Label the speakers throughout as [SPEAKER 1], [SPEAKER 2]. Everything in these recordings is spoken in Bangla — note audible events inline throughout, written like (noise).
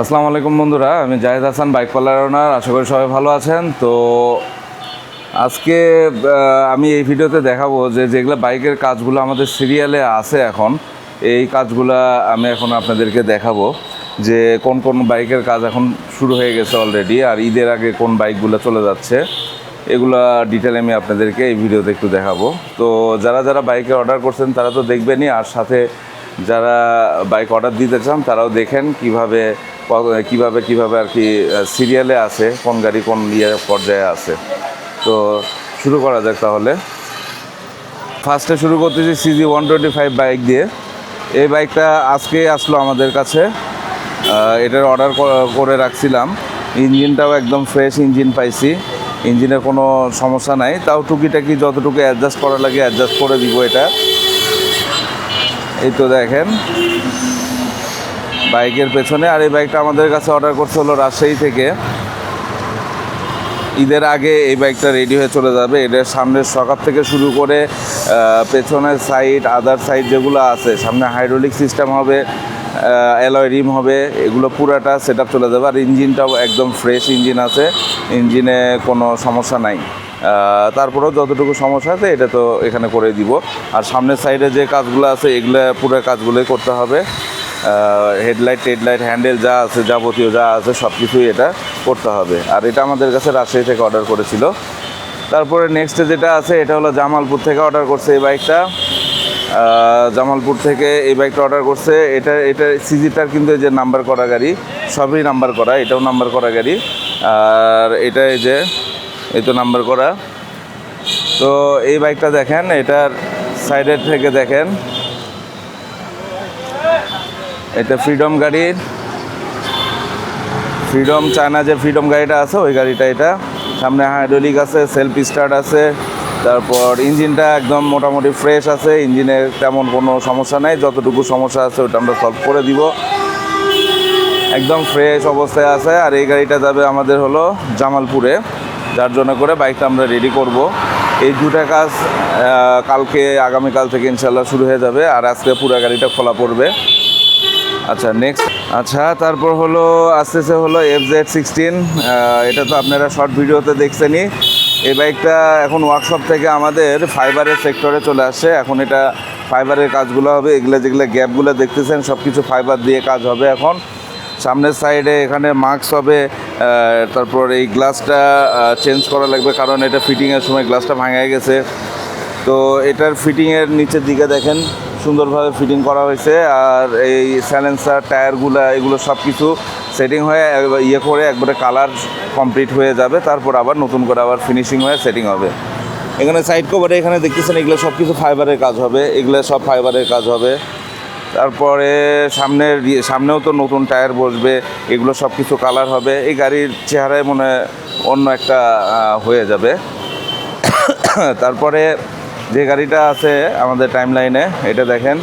[SPEAKER 1] আসসালামু আলাইকুম বন্ধুরা, আমি Zahed Hasan, bike parlour owner. আশা করি সবাই ভালো আছেন। তো আজকে আমি এই ভিডিওতে দেখাবো যে যেগুলো বাইকের কাজগুলো আমাদের সিরিয়ালে আছে এখন, এই কাজগুলো আমি এখন আপনাদেরকে দেখাবো। যে কোন কোন বাইকের কাজ এখন শুরু হয়ে গেছে অলরেডি আর ঈদের আগে কোন বাইকগুলো চলে যাচ্ছে, এগুলো ডিটেল আমি আপনাদেরকে এই ভিডিওতে একটু দেখাবো। তো যারা যারা বাইকে অর্ডার করছেন, তারা তো দেখবেনই, আর সাথে যারা বাইক অর্ডার দিতে চান, তারাও দেখেন কীভাবে কীভাবে কীভাবে আর কি সিরিয়ালে আছে, কোন গাড়ি কোন ইয়ে পর্যায়ে আছে। তো শুরু করা যাক তাহলে। ফার্স্টে শুরু করতেছি CG one twenty five bike দিয়ে। এই বাইকটা আজকে আসলো আমাদের কাছে। এটার অর্ডার করে রাখছিলাম। ইঞ্জিনটাও একদম ফ্রেশ ইঞ্জিন পাইছি। ইঞ্জিনের কোনো সমস্যা নাই। তাও টুকিটাকি যতটুকু অ্যাডজাস্ট করা লাগে অ্যাডজাস্ট করে দিব এটা। এই তো দেখেন। বাইকের পেছনে আর এই বাইকটা আমাদের কাছে অর্ডার করতে হলো রাজশাহী থেকে। ঈদের আগে এই বাইকটা রেডি হয়ে চলে যাবে। এটার সামনের সকাপ থেকে শুরু করে পেছনের সাইড আদার সাইড যেগুলো আছে, সামনে হাইড্রোলিক সিস্টেম হবে অ্যালয় রিম হবে, এগুলো পুরাটা সেট চলে যাবে। আর ইঞ্জিনটাও একদম ফ্রেশ ইঞ্জিন আছে। ইঞ্জিনে কোনো সমস্যা নাই। তারপরেও যতটুকু সমস্যা আছে, এটা তো এখানে করে দিব। আর সামনের সাইডে যে কাজগুলো আছে, এগুলো পুরো কাজগুলোই করতে হবে। হেডলাইট টেডলাইট হ্যান্ডেল যা আছে, যাবতীয় যা আছে সব কিছুই এটা করতে হবে। আর এটা আমাদের কাছে রাজশাহী থেকে অর্ডার করেছিল। তারপরে নেক্সটে যেটা আছে, এটা হলো জামালপুর থেকে অর্ডার করছে এই বাইকটা জামালপুর থেকে এই বাইকটা অর্ডার করছে। এটা এটা সিজিটার কিন্তু এই যে নাম্বার করা গাড়ি, সবই নাম্বার করা, এটাও নাম্বার করা গাড়ি। আর এটা এই যে, এই তো নাম্বার করা। তো এই বাইকটা দেখেন, এটার সাইডের থেকে দেখেন। এটা ফ্রিডম গাড়ির। ফ্রিডম চায়না যে ফ্রিডম গাড়িটা আছে, ওই গাড়িটা এটা। সামনে হাইড্রোলিক আছে সেলফ স্টার্ট আছে, তারপর ইঞ্জিনটা একদম মোটামুটি ফ্রেশ আছে, ইঞ্জিনের তেমন কোনো সমস্যা নাই, যতটুকু সমস্যা আছে ওটা আমরা সলভ করে দিব। একদম ফ্রেশ অবস্থায় আছে, আর এই গাড়িটা যাবে আমাদের হলো জামালপুরে। যার জন্য করে বাইকটা আমরা রেডি করব। এই দুটা কাজ কালকে, আগামীকাল থেকে ইনশাল্লাহ শুরু হয়ে যাবে, আর আজকে পুরো গাড়িটা খোলা পড়বে। আচ্ছা নেক্সট আচ্ছা তারপর হলো, আসতেছে হলো এফ জেড সিক্সটিন এটা তো আপনারা শর্ট ভিডিওতে দেখছেনই। এই বাইকটা এখন ওয়ার্কশপ থেকে আমাদের ফাইবারের সেক্টরে চলে আসছে। এখন এটা ফাইবারের কাজগুলো হবে, এগুলো যেগুলো গ্যাপগুলো দেখতেছেন সব কিছু ফাইবার দিয়ে কাজ হবে এখন। সামনের সাইডে এখানে মাস্ক হবে তারপর এই গ্লাসটা চেঞ্জ করা লাগবে, কারণ এটা ফিটিংয়ের সময় গ্লাসটা ভাঙা গেছে। তো এটার ফিটিংয়ের নিচের দিকে দেখেন। সুন্দরভাবে ফিটিং করা হয়েছে আর এই স্যালেন্সার টায়ারগুলো, এগুলো সব কিছু সেটিং হয়ে ইয়ে করে একবারে কালার কমপ্লিট হয়ে যাবে, তারপর আবার নতুন করে আবার ফিনিশিং হয়ে সেটিং হবে। এখানে সাইড কভারে এখানে দেখতেছেন এগুলো সব কিছু ফাইবারের কাজ হবে, এগুলো সব ফাইবারের কাজ হবে। তারপরে সামনের সামনেও তো নতুন টায়ার বসবে, এগুলো সব কিছু কালার হবে, এই গাড়ির চেহারায় মনে অন্য একটা হয়ে যাবে। (coughs) তারপরে যে গাড়িটা আছে আমাদের টাইম লাইনে এটা দেখেন।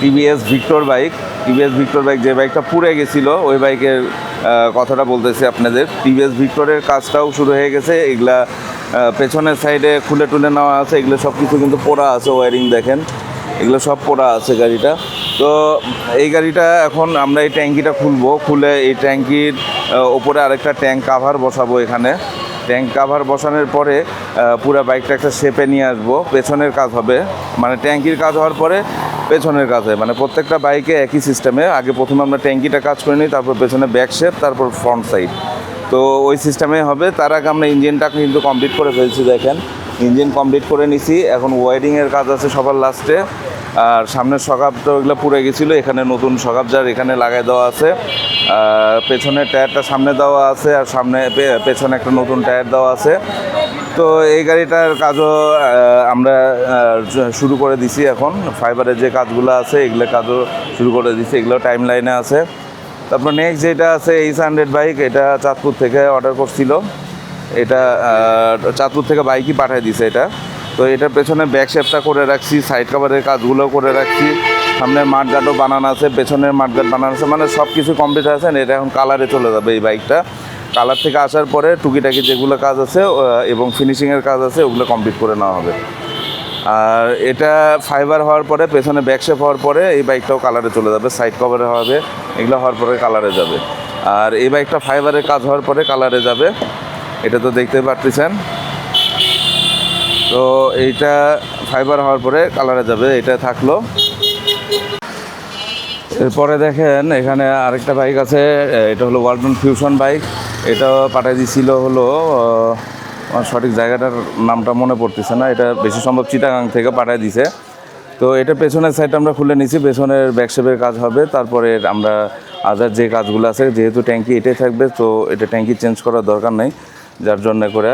[SPEAKER 1] TVS Victor bike TVS Victor bike যে বাইকটা পুড়ে গেছিল, ওই বাইকের কথাটা বলতেছি আপনাদের। টিভিএস ভিক্টরের কাজটাও শুরু হয়ে গেছে, এগুলা পেছনের সাইডে খুলে টুলে নেওয়া আছে, এগুলো সব কিছু কিন্তু পোড়া আছে ওয়ারিং দেখেন। এগুলো সব পোড়া আছে গাড়িটা। তো এই গাড়িটা এখন আমরা এই ট্যাঙ্কিটা খুলবো, খুলে এই ট্যাঙ্কির ওপরে আরেকটা ট্যাঙ্ক কাভার বসাবো এখানে। ট্যাঙ্ক কাভার বসানোর পরে পুরো বাইকটা একটা শেপে নিয়ে আসব। পেছনের কাজ হবে। মানে ট্যাঙ্কির কাজ হওয়ার পরে পেছনের কাজ হয়। মানে প্রত্যেকটা বাইকে একই সিস্টেমে আগে প্রথমে আমরা ট্যাঙ্কিটা কাজ করে নিই, তারপর পেছনে ব্যাক শেপ তারপর ফ্রন্ট সাইড তো ওই সিস্টেমে হবে। তার আগে আমরা ইঞ্জিনটা কিন্তু কমপ্লিট করে ফেলছি, দেখেন। ইঞ্জিন কমপ্লিট করে নিছি। এখন ওয়ারিংয়ের কাজ আছে সবার লাস্টে আর সামনের সকাপ তো এগুলো পুড়ে গেছিল, এখানে নতুন সকাপ যার এখানে লাগাই দেওয়া আছে। আর পেছনের টায়ারটা সামনে দেওয়া আছে আর সামনে পেছনে একটা নতুন টায়ার দেওয়া আছে। তো এই গাড়িটার কাজও আমরা শুরু করে দিছি এখন। ফাইবারের যে কাজগুলো আছে, এগুলো কাজও শুরু করে দিছি, এগুলো টাইম লাইনে আছে। তারপর নেক্সট যেটা আছে এইচ হান্ড্রেড বাইক এটা চাঁদপুর থেকে অর্ডার করছিল। এটা চাঁদপুর থেকে বাইকই পাঠিয়ে দিছে এটা। তো এটার পেছনে ব্যাক শেপটা করে রাখছি সাইড কভারের কাজগুলো করে রাখছি। সামনের মাঠগাটও বানানো আছে, পেছনের মাঠগাট বানানো আছে মানে সব কিছু কমপ্লিট আছে এটা এখন কালারে চলে যাবে এই বাইকটা কালার থেকে আসার পরে টুকিটাকি যেগুলো কাজ আছে এবং ফিনিশিংয়ের কাজ আছে, ওগুলো কমপ্লিট করে নেওয়া হবে। আর এটা ফাইবার হওয়ার পরে, পেছনে ব্যাকশেপ হওয়ার পরে, এই বাইকটাও কালারে চলে যাবে সাইড কভারে হবে, এগুলো হওয়ার পরে কালারে যাবে। আর এই বাইকটা ফাইবারের কাজ হওয়ার পরে কালারে যাবে, এটা তো দেখতে পারতেছেন। তো এইটা ফাইবার হওয়ার পরে কালারে যাবে, এটা থাকল। এরপরে দেখেন, এখানে আরেকটা বাইক আছে এটা হলো ওয়ালটন ফিউশন বাইক এটা পাঠিয়ে দিছিল হলো সঠিক জায়গাটার নামটা মনে পড়তেছে না, এটা বেশি সম্ভব চিটাগাং থেকে পাঠিয়ে দিছে। তো এটা পেছনের সাইড আমরা খুলে নিছি, পেছনের ব্যাকশেপের কাজ হবে, তারপরে আমরা আদার যে কাজগুলো আছে, যেহেতু ট্যাঙ্কি এটাই থাকবে, তো এটা ট্যাঙ্কি চেঞ্জ করার দরকার নেই, যার জন্য করে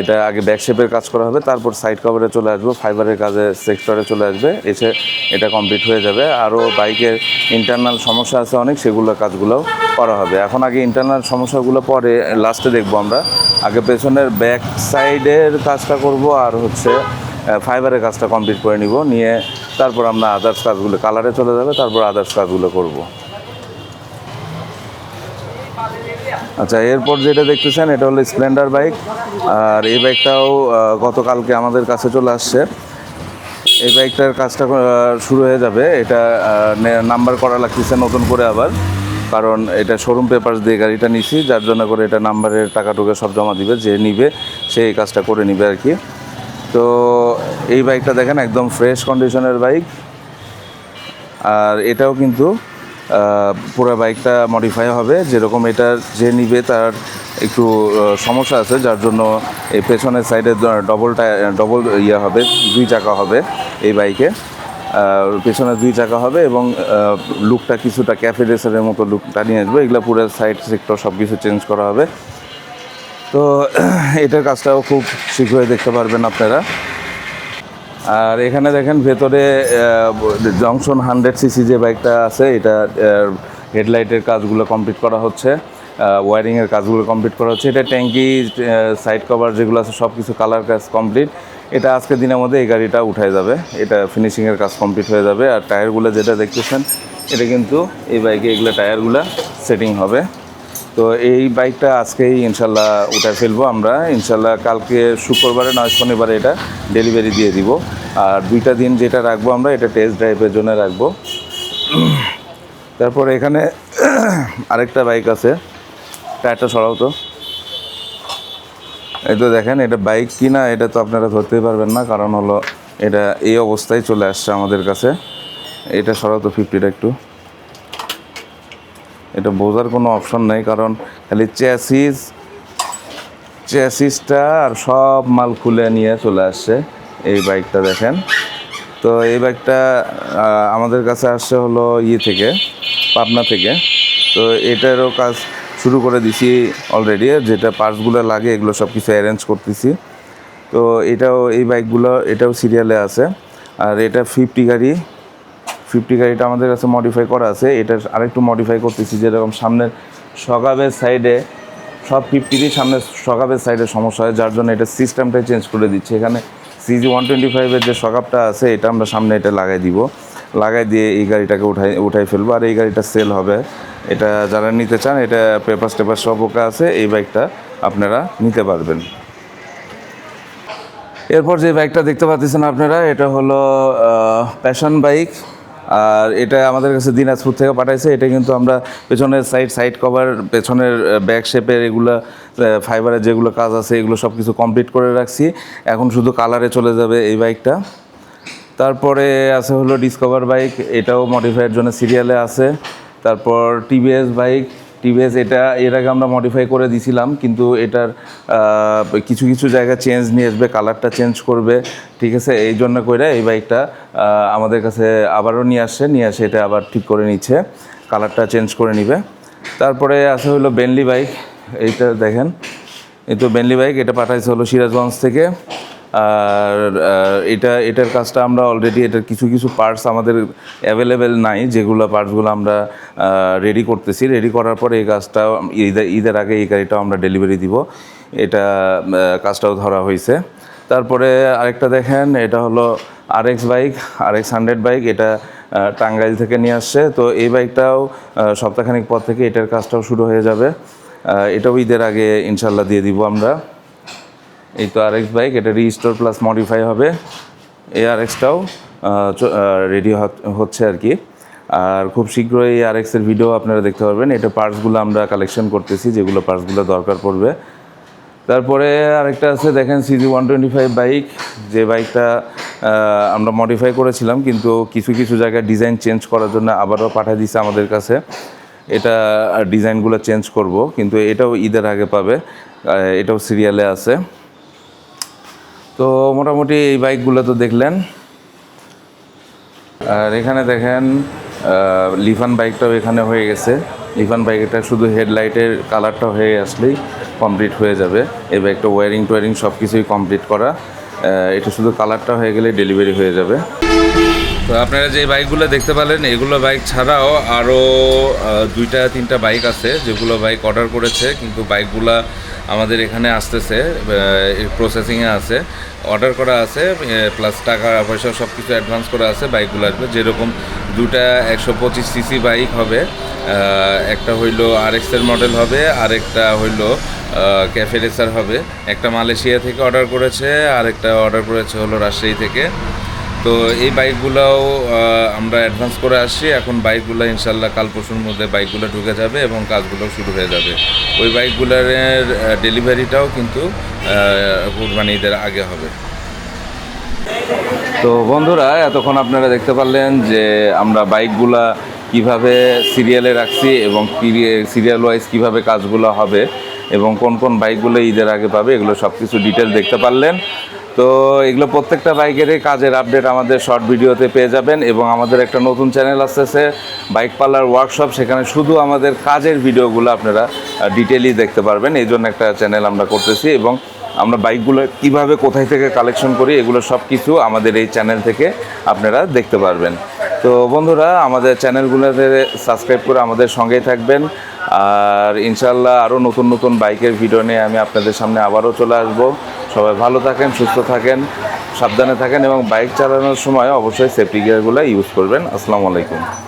[SPEAKER 1] এটা আগে ব্যাকশেপের কাজ করা হবে, তারপর সাইড কভারে চলে আসব ফাইবারের কাজে সেক্টরে চলে আসবে, এসে এটা কমপ্লিট হয়ে যাবে। আরও বাইকের ইন্টারনাল সমস্যা আছে অনেক, সেগুলো কাজগুলোও করা হবে। এখন আগে ইন্টারনাল সমস্যাগুলো পরে লাস্টে দেখব আমরা। আগে পেছনের ব্যাক সাইডের কাজটা করব, আর হচ্ছে ফাইবারের কাজটা কমপ্লিট করে নিব। নিয়ে তারপর আমরা আদার্স কাজগুলো কালারে চলে যাবে, তারপর আদার্স কাজগুলো করব। আচ্ছা এরপর যেটা দেখতেছেন, এটা হলো স্প্লেন্ডার বাইক আর এই বাইকটাও গতকালকে আমাদের কাছে চলে আসছে। এই বাইকটার কাজটা শুরু হয়ে যাবে। এটা নাম্বার করা লাগতেছে নতুন করে আবার, কারণ এটা শোরুম পেপার দিয়ে গাড়িটা নিছি, যার জন্য করে এটা নাম্বারের টাকা টুকে সব জমা দিবে, যে নিবে, সে এই কাজটা করে নিবে আর কি। তো, এই বাইকটা দেখেন, একদম ফ্রেশ কন্ডিশনের বাইক আর এটাও কিন্তু পুরো বাইকটা মডিফাই হবে। যেরকম এটা যে নিবে তার একটু সমস্যা আছে, যার জন্য এই পেছনের সাইডে ডবল ডবল ইয়ে হবে, দুই চাকা হবে এই বাইকে পেছনে দুই চাকা হবে এবং লুকটা কিছুটা ক্যাফে রেসারের মতো লুকটা নিয়ে আসবে। এগুলো পুরো সাইড সেক্টর সব কিছু চেঞ্জ করা হবে। তো, এটার কাজটাও খুব শীঘ্রই দেখতে পারবেন আপনারা। আর এখানে দেখেন ভেতরে জংশন হান্ড্রেড সিসি যে বাইকটা আছে, এটা হেডলাইটের কাজগুলো কমপ্লিট করা হচ্ছে ওয়ারিংয়ের কাজগুলো কমপ্লিট করা হচ্ছে। এটা ট্যাঙ্কি সাইড কভার যেগুলো আছে সব কিছু কালার কাজ কমপ্লিট। এটা আজকের দিনের মধ্যে এই গাড়িটা উঠায় যাবে। এটা ফিনিশিংয়ের কাজ কমপ্লিট হয়ে যাবে। আর টায়ারগুলো যেটা দেখতেছেন, এটা কিন্তু এই বাইকে এগুলো টায়ারগুলো সেটিং হবে। তো এই বাইকটা আজকেই ইনশাল্লাহ উঠায় ফেলব আমরা। ইনশাল্লাহ কালকে শুক্রবারে, নয় শনিবারে এটা ডেলিভারি দিয়ে দিব। আর দুইটা দিন যেটা রাখব আমরা, এটা টেস্ট ড্রাইভের জন্য রাখব। তারপর এখানে আরেকটা বাইক আছে টায়ারটা সরাও তো এই তো দেখেন, এটা বাইক কিনা এটা তো আপনারা ধরতেই পারবেন না, কারণ হলো এটা এই অবস্থায় চলে আসছে আমাদের কাছে। এটা সরাও তো ফিফটিটা একটু। এটা বোঝার কোনো অপশন নেই, কারণ খালি চ্যাসিস চ্যাসিসটা আর সব মাল খুলে নিয়ে চলে আসছে এই বাইকটা দেখেন। তো এই বাইকটা আমাদের কাছে আসছে হলো ইয়ে থেকে, পাবনা থেকে। তো এটারও কাজ শুরু করে দিছি অলরেডি যেটা পার্টসগুলো লাগে এগুলো সব কিছু অ্যারেঞ্জ করতেছি। তো এটাও, এই বাইকগুলো এটাও সিরিয়ালে আছে। আর এটা ফিফটি গাড়ি ফিফটি গাড়িটা আমাদের কাছে মডিফাই করা আছে। এটা আরেকটু মডিফাই করতেছি, যেরকম সামনের সকাবের সাইডে সব ফিফটিরই সামনে সকাবের সাইডে সমস্যা হয়, যার জন্য এটা সিস্টেমটাই চেঞ্জ করে দিচ্ছে। এখানে সিজি ওয়ান টোয়েন্টি ফাইভের যে সকাপটা আছে, এটা আমরা সামনে এটা লাগাই দিব। লাগাই দিয়ে এই গাড়িটাকে উঠাই উঠাই ফেলব। আর এই গাড়িটা সেল হবে। এটা যারা নিতে চান, এটা পেপার টেপার সব ওকে আছে, এই বাইকটা আপনারা নিতে পারবেন। এরপর যে বাইকটা দেখতে পাচ্ছেন আপনারা, এটা হলো প্যাশন বাইক আর এটা আমাদের কাছে দিনাজপুর থেকে পাঠাইছে। এটা কিন্তু আমরা পেছনের সাইড সাইড কভার পেছনের ব্যাক শেপের এগুলো ফাইবারের যেগুলো কাজ আছে, এগুলো সব কিছু কমপ্লিট করে রাখছি। এখন শুধু কালারে চলে যাবে এই বাইকটা তারপরে আছে হলো ডিসকভার বাইক এটাও মডিফাইয়ের জন্য সিরিয়ালে আছে। তারপর টিভিএস বাইক টিভিএস এটা, এর আগে আমরা মডিফাই করে দিছিলাম, কিন্তু এটার কিছু কিছু জায়গা চেঞ্জ নিয়ে আসবে কালারটা চেঞ্জ করবে, ঠিক আছে? এই জন্য করে এই বাইকটা আমাদের কাছে আবারও নিয়ে আসছে, নিয়ে আসে এটা আবার ঠিক করে নিচ্ছে কালারটা চেঞ্জ করে নিবে। তারপরে আছে হলো বেনলি বাইক এইটা দেখেন। এই তো বেনলি বাইক এটা পাঠাইছে হলো সিরাজগঞ্জ থেকে। আর এটা, এটার কাজটা আমরা অলরেডি এটার কিছু কিছু পার্টস আমাদের অ্যাভেলেবেল নাই, যেগুলো পার্টসগুলো আমরা রেডি করতেছি। রেডি করার পরে এই কাজটা, ঈদের ঈদের আগে এই গাড়িটাও আমরা ডেলিভারি দিব। এটা কাজটাও ধরা হয়েছে। তারপরে আরেকটা দেখেন, এটা হলো R X bike R X hundred bike এটা টাঙ্গাইল থেকে নিয়ে আসছে। তো এই বাইকটাও সপ্তাহখানিক পর থেকে এটার কাজটাও শুরু হয়ে যাবে। এটাও ঈদের আগে ইনশাল্লাহ দিয়ে দিব আমরা। এই তো আর এক্স বাইক, এটা রিস্টোর প্লাস মডিফাই হবে। এআরএক্সটাও রেডি হচ্ছে আর কি। আর খুব শীঘ্রই এই আর এক্সের ভিডিও আপনারা দেখতে পারবেন। এটা পার্টসগুলো আমরা কালেকশন করতেছি, যেগুলো পার্টসগুলো দরকার পড়বে। তারপরে আরেকটা আছে, দেখেন CG one twenty five bike যে বাইকটা আমরা মডিফাই করেছিলাম, কিন্তু কিছু কিছু জায়গায় ডিজাইন চেঞ্জ করার জন্য আবারও পাঠিয়ে দিছে আমাদের কাছে। এটা ডিজাইনগুলো চেঞ্জ করব, কিন্তু এটাও ঈদের আগে পাবে। এটাও সিরিয়ালে আছে। তো মোটামুটি এই বাইকগুলো তো দেখলেন। আর এখানে দেখেন লিফান বাইকটাও এখানে হয়ে গেছে। লিফান বাইকটা শুধু হেডলাইটের কালারটা হয়ে আসলেই কমপ্লিট হয়ে যাবে। এই বাইকটা ওয়ারিং, টোয়ারিং সব কিছুই কমপ্লিট করা এটা শুধু কালারটা হয়ে গেলে ডেলিভারি হয়ে যাবে। তো আপনারা যে বাইকগুলো দেখতে পেলেন এগুলো বাইক ছাড়াও আরও দুইটা, তিনটা বাইক আছে যেগুলো বাইক অর্ডার করেছে, কিন্তু বাইকগুলা আমাদের এখানে আসতেছে প্রসেসিংয়ে আছে। অর্ডার করা আছে প্লাস টাকা পয়সা সব কিছু অ্যাডভান্স করা আছে বাইকগুলো আসবে। যেরকম দুটা একশো পঁচিশ সিসি বাইক হবে একটা হইল আর এক্সের মডেল হবে, আরেকটা হইল ক্যাফে রেসার হবে। একটা মালয়েশিয়া থেকে অর্ডার করেছে, আরেকটা অর্ডার করেছে হলো রাজশাহী থেকে। তো এই বাইকগুলোও আমরা অ্যাডভান্স করে আসছি। এখন বাইকগুলো ইনশাল্লাহ কাল পরশুর মধ্যে বাইকগুলো ঢুকে যাবে এবং কাজগুলো শুরু হয়ে যাবে। ওই বাইকগুলোর ডেলিভারিটাও কিন্তু কুরবানি ঈদের আগে হবে। তো বন্ধুরা, এতক্ষণ আপনারা দেখতে পারলেন যে আমরা বাইকগুলা কীভাবে সিরিয়ালে রাখছি এবং সিরিয়াল ওয়াইজ কীভাবে কাজগুলো হবে এবং কোন কোন বাইকগুলো ঈদের আগে পাবে, এগুলো সব কিছু ডিটেল দেখতে পারলেন। তো এগুলো প্রত্যেকটা বাইকেরই কাজের আপডেট আমাদের শর্ট ভিডিওতে পেয়ে যাবেন এবং আমাদের একটা নতুন চ্যানেল আসতেছে বাইক পার্লার ওয়ার্কশপ সেখানে শুধু আমাদের কাজের ভিডিওগুলো আপনারা ডিটেলি দেখতে পারবেন। এই জন্য একটা চ্যানেল আমরা করতেছি এবং আমরা বাইকগুলো কীভাবে কোথায় থেকে কালেকশন করি, এগুলো সব কিছু আমাদের এই চ্যানেল থেকে আপনারা দেখতে পারবেন। তো বন্ধুরা, আমাদের চ্যানেলগুলোতে সাবস্ক্রাইব করে আমাদের সঙ্গেই থাকবেন। আর ইনশাল্লাহ আরও নতুন নতুন বাইকের ভিডিও নিয়ে আমি আপনাদের সামনে আবারও চলে আসব। সবাই ভালো থাকেন, সুস্থ থাকেন, সাবধানে থাকেন এবং বাইক চালানোর সময় অবশ্যই সেফটি গিয়ারগুলো ইউজ করবেন। আসসালামু আলাইকুম।